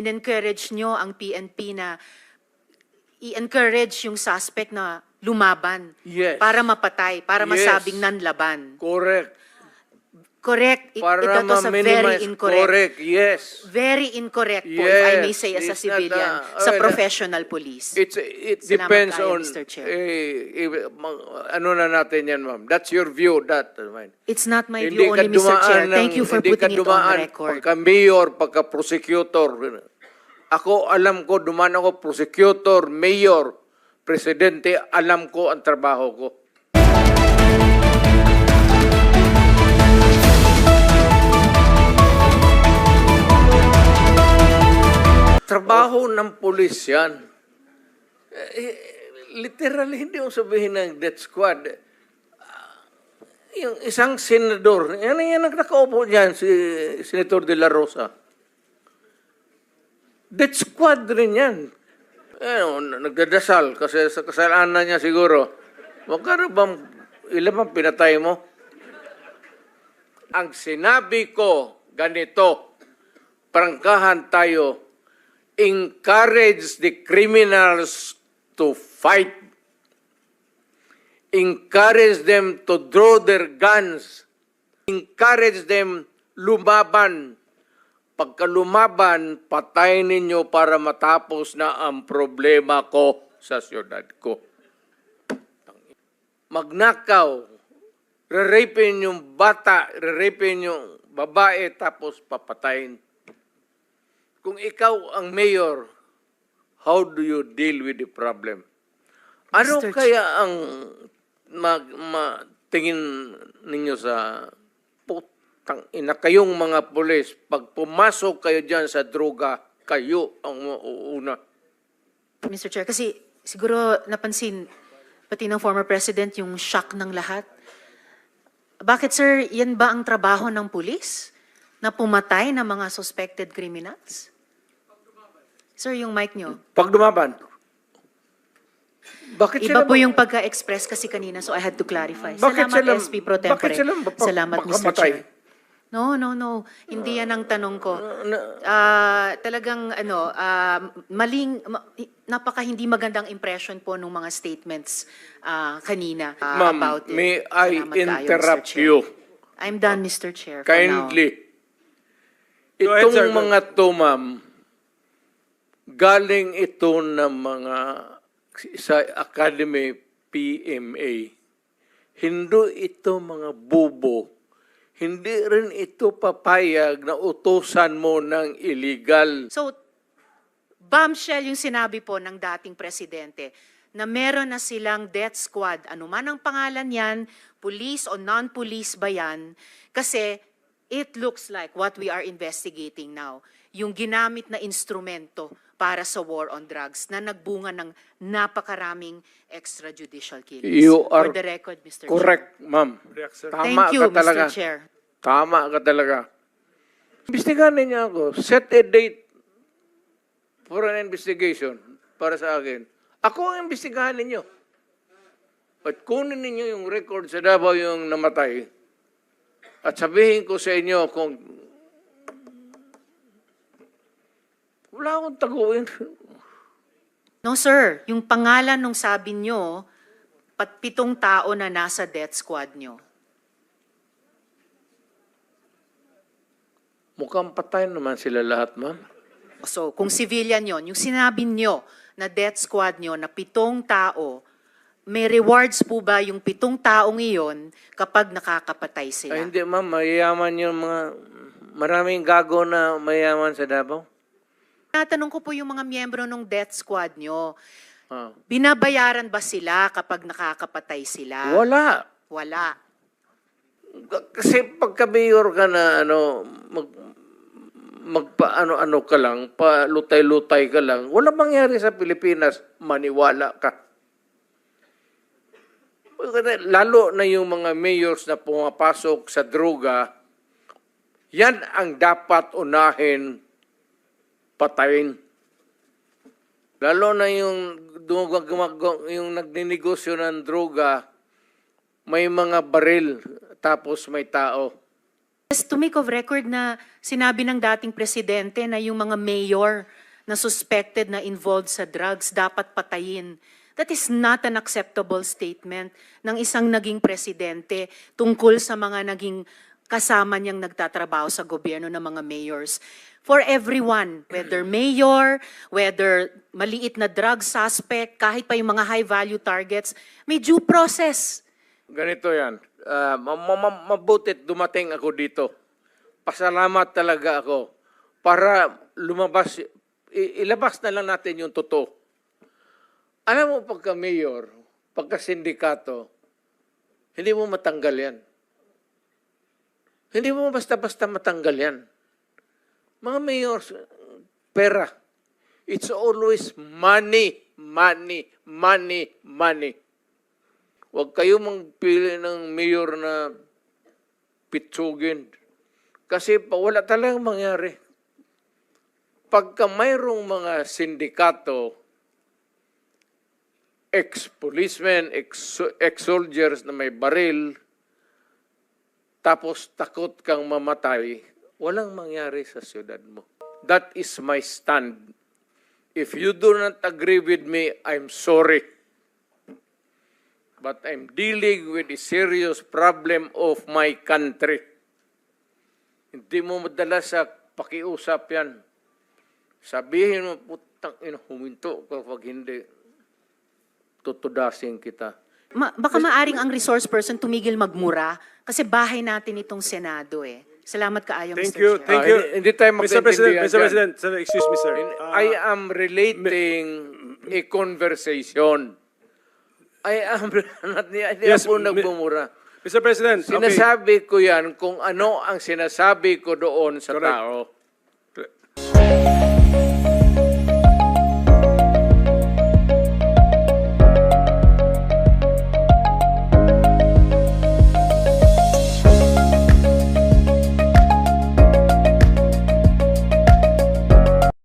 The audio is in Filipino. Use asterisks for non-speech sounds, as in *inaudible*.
in-encourage nyo ang PNP na i-encourage yung suspect na lumaban Yes. para mapatay, para Yes. masabing nanlaban. Correct. Correct. It, Para that was a very incorrect. Correct, yes. Very incorrect po, if I may Yes, say as a civilian, a- sa uh, professional police. It's, it Salamat depends kayo, on, Mr. Chair. eh, eh, ano na natin yan, ma'am. That's your view, that. uh. It's not my Hindi view only, Mr. Chair. ng- Thank you for putting it on record. Pagka mayor, pagka prosecutor. Ako, alam ko, dumaan ako prosecutor, mayor, presidente, alam ko ang trabaho ko. Pulis yan. Eh, literally, hindi mo sabihin ng death squad. Ah, Yung isang senador, yan yan ang nakaupo dyan, si Senator De La Rosa. Death squad rin yan. Eh, nagdadasal kasi sa kasalanan niya siguro. Magkano bang, ilan bang pinatay mo? Ang sinabi ko, ganito, prangkahan tayo, encourage the criminals to fight. Encourage them to draw their guns. Encourage them lumaban. Pagka lumaban, patayin ninyo para matapos na ang problema ko sa siyudad ko. Magnakaw, re-rapin yung bata, re-rapin yung babae, tapos papatayin. Kung ikaw ang mayor, how do you deal with the problem? Ano Mr. Kaya ang mag, ma, tingin ninyo sa putang ina kayong mga pulis, pag pumasok kayo dyan sa droga, kayo ang mauuna. Mr. Chair, kasi siguro napansin pati ng former president yung shock ng lahat. Bakit sir, yan ba ang trabaho ng pulis? Na pumatay ng mga suspected criminals? Sir, yung mic nyo. Pag dumaban, bakit Iba sila po yung pagka-express kasi kanina, so I had to clarify. Bakit Salamat, sila- SP Pro Tempore. bakit sila Salamat, Mr. Chair. No, no, no. Hindi yan ang tanong ko. na- Ah, talagang ano, ah, maling ma- napaka hindi magandang impression po ng mga statements ah, kanina Ma'am, about it. may I Salamat kayo, interrupt Chair. you? I'm done, Mr. Chair. Kindly. Go ahead, Itong sir. Go. mga to, ma'am, galing ito ng mga sa Academy PMA. Hindi ito mga bubo. Hindi rin ito papayag na utusan mo ng illegal. So, bombshell yung sinabi po ng dating presidente na meron na silang death squad, anuman ang pangalan yan, police o non-police ba yan, kasi it looks like what we are investigating now, yung ginamit na instrumento para sa war on drugs na nagbunga ng napakaraming extrajudicial killings. You are For the record, Mr. Correct, ma'am. Tama Thank you, ka talaga. Mr. Chair. Tama ka talaga. Imbestigahan niya ako. Set a date for an investigation para sa akin. Ako ang imbestigahan ninyo. At kunin ninyo yung record sa Davao yung namatay. At sabihin ko sa inyo kung wala akong taguin. No, sir. Yung pangalan nung sabi nyo, pat pitong tao na nasa death squad nyo. Mukhang patay naman sila lahat, ma'am. So, kung civilian yon, yung sinabi nyo na death squad nyo na pitong tao, may rewards po ba yung pitong taong iyon kapag nakakapatay sila? Ay, hindi, ma'am. Mayayaman yung mga... Maraming gago na mayaman sa Davao. Natanong ko po yung mga miyembro ng death squad nyo, Ah. binabayaran ba sila kapag nakakapatay sila? Wala. Wala. Kasi pagka mayor ka na ano mag magpa ano ano ka lang, pa lutay-lutay ka lang, wala mangyari sa Pilipinas, maniwala ka. Lalo na yung mga mayors na pumapasok sa droga, yan ang dapat unahin patayin. Lalo na yung yung nagninegosyo ng droga, may mga baril tapos may tao. Yes, to make of record na sinabi ng dating presidente na yung mga mayor na suspected na involved sa drugs dapat patayin. That is not an acceptable statement ng isang naging presidente tungkol sa mga naging kasama niyang nagtatrabaho sa gobyerno ng mga mayors. For everyone, whether mayor, whether maliit na drug suspect, kahit pa yung mga high-value targets, may due process. Ganito yan. Ah, ma- ma- mabutit dumating ako dito. Pasalamat talaga ako para lumabas, ilabas na lang natin yung totoo. Alam mo, pagka mayor, pagka sindikato, hindi mo matanggal yan. Hindi mo basta-basta matanggal yan. Mga mayors, pera. It's always money, money, money, money. Huwag kayo magpili ng mayor na pitsugin. Kasi wala talagang mangyari. Pagka mayroong mga sindikato, ex-policemen, ex- ex-soldiers na may baril, tapos takot kang mamatay, walang mangyari sa siyudad mo. That is my stand. If you do not agree with me, I'm sorry. But I'm dealing with a serious problem of my country. Hindi mo madala sa pakiusap yan. Sabihin mo, putang ina, huminto kapag hindi, tutudasin kita. Ma- baka maaring ang resource person tumigil magmura kasi bahay natin itong Senado eh. Salamat kaayo, Thank Mr. you, Chair. thank Ah, you. hindi- hindi tayo Mr. President, magkaintindihan Mr. dyan. President, sir, excuse me, sir. In- Ah, I am relating a conversation. I am *laughs* not hindi Yes, ako mi- nagbumura. Mr. President, okay. Sinasabi ko yan kung ano ang sinasabi ko doon sa Correct. tao.